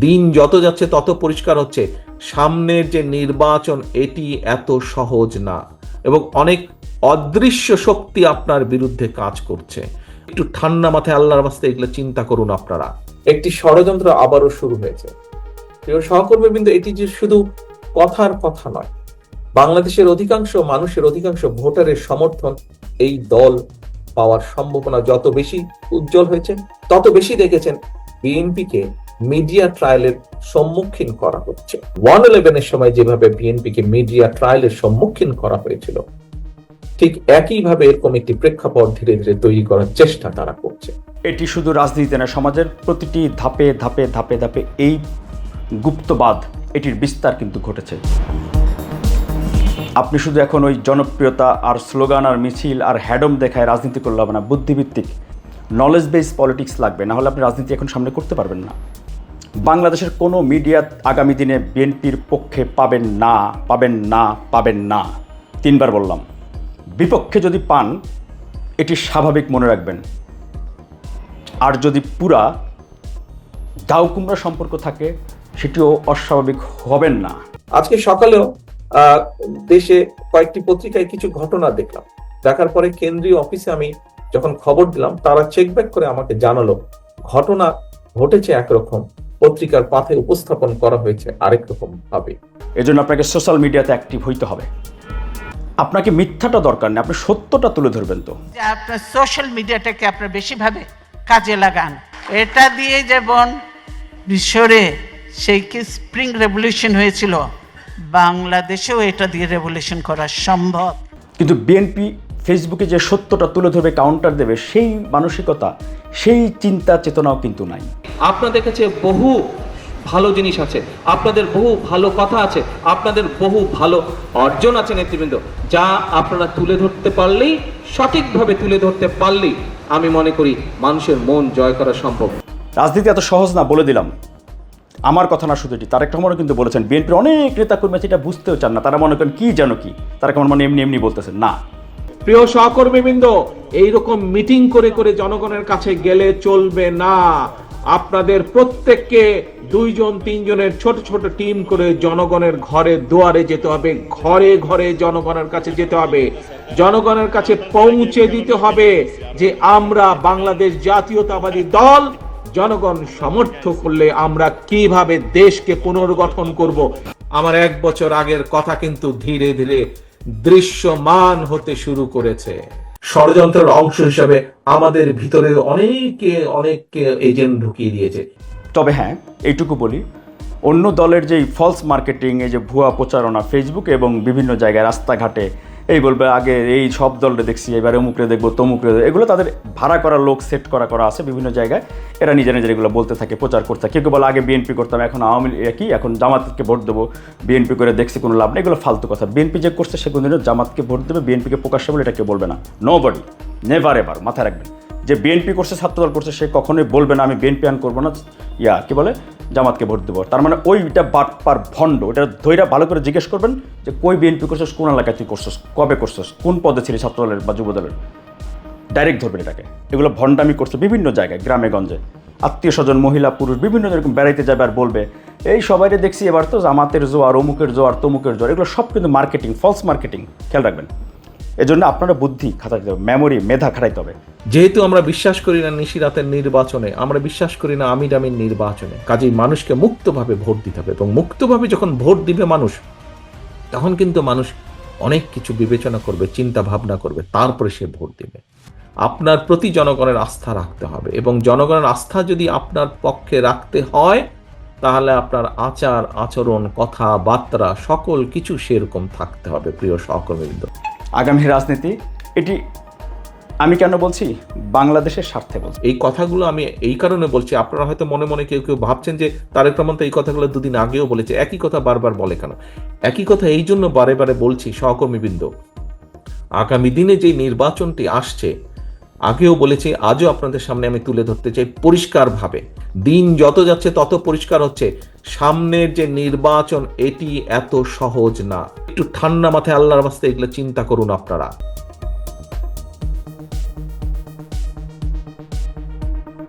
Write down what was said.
দিন যত যাচ্ছে, তত পরিষ্কার হচ্ছে। সামনের যে নির্বাচন, এটি এত সহজ না। এবং অনেক অদৃশ্য শক্তি আপনার বিরুদ্ধে কাজ করছে। একটু ঠান্ডা মাথায় আল্লাহর বাস্তে এগুলো চিন্তা করুন আপনারা। একটি ষড়যন্ত্র আবারও শুরু হয়েছে। সহকর্মী বিন্দু এটি যে শুধু কথার কথা নয়। বাংলাদেশের অধিকাংশ মানুষের অধিকাংশ ভোটারের সমর্থন এই দল পাওয়ার সম্ভাবনা যত বেশি উজ্জ্বল হয়েছে, তত বেশি দেখেছেন বিএনপিকে মিডিয়া ট্রায়ালের সম্মুখীন করা হচ্ছে। ওয়ান ইলেভেনের সময় যেভাবে বিএনপিকে মিডিয়া ট্রায়ালের সম্মুখীন করা হয়েছিল, ঠিক একইভাবে এরকম একটি প্রেক্ষাপট ধীরে ধীরে তৈরি করার চেষ্টা তারা করছে। এটি শুধু রাজনীতিতে না, সমাজের প্রতিটি ধাপে ধাপে ধাপে ধাপে এই গুপ্তবাদ, এটির বিস্তার কিন্তু ঘটেছে। আপনি শুধু এখন ওই জনপ্রিয়তা আর স্লোগান আর মিছিল আর হ্যাডম দেখায় রাজনীতি করলে হবে না, বুদ্ধিভিত্তিক নলেজ বেস পলিটিক্স লাগবে না হলে আপনি রাজনীতি এখন সামনে করতে পারবেন না। বাংলাদেশের কোনো মিডিয়া আগামী দিনে বিএনপির পক্ষে পাবেন না পাবেন না পাবেন না। তিনবার বললাম। বিপক্ষে যদি পান, এটি স্বাভাবিক মনে রাখবেন। আর যদি পুরা দাউ কুমড়া সম্পর্ক থাকে, সেটিও অস্বাভাবিক হবেন না। আজকে সকালেও দেশে কয়েকটি পত্রিকায় কিছু ঘটনা দেখলাম। দেখার পরে কেন্দ্রীয় অফিসে আমি যখন খবর দিলাম, তারা চেক ব্যাক করে আমাকে জানালো, ঘটনা ঘটেছে একরকম। পত্রিকার পাথে উপস্থাপন করা হয়েছে আরেক রকম ভাবে। এজন্য আপনাকে সোশ্যাল মিডিয়াতে অ্যাক্টিভ হইতে হবে। আপনাকে মিথ্যাটা দরকার নেই আপনি সত্যটা তুলে ধরবেন তো। যে আপনার সোশ্যাল মিডিয়াটাকে আপনার বেশিভাবে কাজে লাগান। এটা দিয়ে যেমন মিশরে সেই কি স্প্রিং রেভলিউশন হয়েছিল বাংলাদেশেও এটা দিয়ে রেভলিউশন করা সম্ভব। কিন্তু বিএনপি ফেসবুকে যে সত্যটা তুলে ধরবে কাউন্টার দেবে সেই মানসিকতা সেই চিন্তা চেতনাও কিন্তু নাই। আপনাদের কাছে বহু ভালো জিনিস আছে আপনাদের বহু ভালো কথা আছে আপনাদের বহু ভালো অর্জন আছে নেতৃবৃন্দ যা আপনারা তুলে ধরতে পারলেই সঠিকভাবে তুলে ধরতে পারলেই আমি মনে করি মানুষের মন জয় করা সম্ভব। রাজনীতি এত সহজ না বলে দিলাম। আমার কথা না শুধু এটি তারেক রহমানও কিন্তু বলেছেন বিএনপির অনেক নেতা কর্মী আছে এটা বুঝতেও চান না তারা মনে করেন কি যেন কি তারা কেমন মানে এমনি এমনি বলতেছেন না। প্রিয় সহকর্মীবৃন্দ, এইরকম মিটিং করে করে জনগণের কাছে গেলে চলবে না। আপনাদের প্রত্যেককে দুইজন, তিনজনের ছোট ছোট টিম করে জনগণের ঘরে দুয়ারে যেতে হবে, ঘরে ঘরে জনগণের কাছে যেতে হবে। জনগণের কাছে পৌঁছে দিতে হবে যে আমরা বাংলাদেশ জাতীয়তাবাদী দল, জনগণ সমর্থ করলে আমরা কীভাবে দেশকে পুনর্গঠন করব। আমার এক বছর আগের কথা কিন্তু ধীরে ধীরে দৃশ্যমান হতে শুরু করেছে। ষড়যন্ত্রের অংশ হিসাবে আমাদের ভিতরে অনেকে, অনেককে এজেন্ট ঢুকিয়ে দিয়েছে। তবে হ্যাঁ এইটুকু বলি, অন্য দলের যেই ফলস মার্কেটিং এই যে ভুয়া প্রচারণা ফেসবুক এবং বিভিন্ন জায়গায় রাস্তাঘাটে এই বলবে, আগে এই সব দলটা দেখছি, এবারে অমুকরে দেখব, তমুকরে এগুলো তাদের ভাড়া করা লোক সেট করা করা আছে বিভিন্ন জায়গায়। এরা নিজের নিজের এগুলো বলতে থাকে, প্রচার করতে থাকে। কেউ বলে, আগে বিএনপি করতাম, এখন আওয়ামী লীগ কি এখন জামাতকে ভোট দেবো বিএনপি করে দেখছি, কোনো লাভ নেই। এগুলো ফালতু কথা। বিএনপি যে করছে সেগুলো জামাতকে ভোট দেবে বিএনপিকে প্রকাশ্যে বলে, এটা কেউ বলবে না। নো বডি নেভার এভার মাথায় রাখবেন। যে বিএনপি করছে, ছাত্রদল করছে, সে কখনোই বলবে না, আমি বিএনপি আন করব না, ইয়া, কি বলে, জামাতকে ভোট দেবো। তার মানে ওইটা বাটপার ভণ্ড ওটা ধৈর্য ভালো করে জিজ্ঞেস করবেন যে কই বিএনপি করছিস, কোন এলাকায় তুই করছিস, কবে করছিস, কোন পদে ছিলি ছাত্রদলের বা যুবদলের। ডাইরেক্ট ধরবেন এটাকে। এগুলো ভণ্ডামি করছে বিভিন্ন জায়গায়, গ্রামে, গঞ্জে। আত্মীয় স্বজন, মহিলা, পুরুষ, বিভিন্ন এরকম বেড়াইতে যাবে আর বলবে, এই সবাইরে দেখছি এবার তো জামাতের জোয়ার, অমুকের জোয়ার, তমুকের জোয়ার। এগুলো সব কিন্তু মার্কেটিং ফলস মার্কেটিং খেয়াল রাখবেন। এজন্য আপনারা বুদ্ধি খাটাইতে হবে মেমোরি মেধা খাটাইতে হবে। যেহেতু আমরা বিশ্বাস করি না নিশিরাতের নির্বাচনে, আমরা বিশ্বাস করি না আমির আমির নির্বাচনে। কাজেই মানুষকে মুক্তভাবে ভোট দিতে হবে এবং মুক্তভাবে যখন ভোট দিবে মানুষ, তখন কিন্তু মানুষ অনেক কিছু বিবেচনা করবে চিন্তা ভাবনা করবে, তারপরে সে ভোট দিবে। আপনার প্রতি জনগণের আস্থা রাখতে হবে এবং জনগণের আস্থা যদি আপনার পক্ষে রাখতে হয়, তাহলে আপনার আচার, আচরণ, কথাবার্তা, সকল কিছু সেরকম থাকতে হবে, প্রিয় সহকর্মীবৃন্দ। আগামী রাজনীতি, এটি আমি কেন বলছি? বাংলাদেশের স্বার্থে বলছি। এই কথাগুলো আমি এই কারণে বলছি, আপনারা হয়তো মনে মনে কেউ কেউ ভাবছেন যে তারেক রহমান তো এই কথাগুলো দুদিন আগেও বলেছে, একই কথা বারবার বলে কেন? একই কথা এই জন্য বারে বারে বলছি সহকর্মীবৃন্দ আগামী দিনে যে নির্বাচনটি আসছে, আগেও বলেছি, আজও আপনাদের সামনে আমি তুলে ধরতে চাই পরিষ্কারভাবে। দিন যত যাচ্ছে তত পরিষ্কার হচ্ছে সামনের যে নির্বাচন, এটি এত সহজ না। একটু ঠান্ডা মাথায় আল্লাহর বাস্তে এগুলো চিন্তা করুন আপনারা।